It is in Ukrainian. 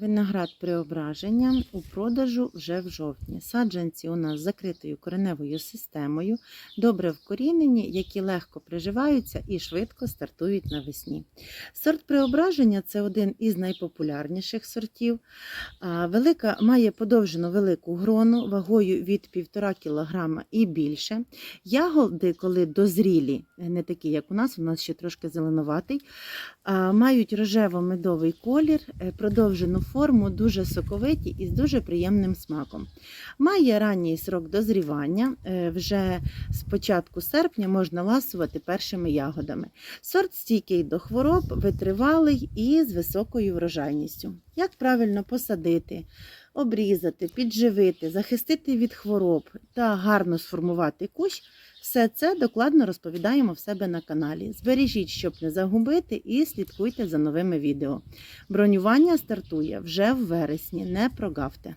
Виноград преображення у продажу вже в жовтні. Саджанці у нас з закритою кореневою системою, добре вкорінені, які легко приживаються і швидко стартують навесні. Сорт преображення це один із найпопулярніших сортів. Велика, має подовжену велику грону вагою від 1,5 кг і більше. Ягоди, коли дозрілі, не такі, як у нас, у нас ще трошки зеленуватий, мають рожево-медовий колір, е, продовжену форму, дуже соковиті і з дуже приємним смаком. Має ранній срок дозрівання. е, Вже з початку серпня можна ласувати першими ягодами. Сорт стійкий до хвороб, витривалий і з високою врожайністю. Як правильно посадити, обрізати, підживити, захистити від хвороб та гарно сформувати кущ, все це докладно розповідаємо в себе на каналі. Збережіть, щоб не загубити, і слідкуйте за новими відео. Бронювання стартує вже в вересні, не прогавте.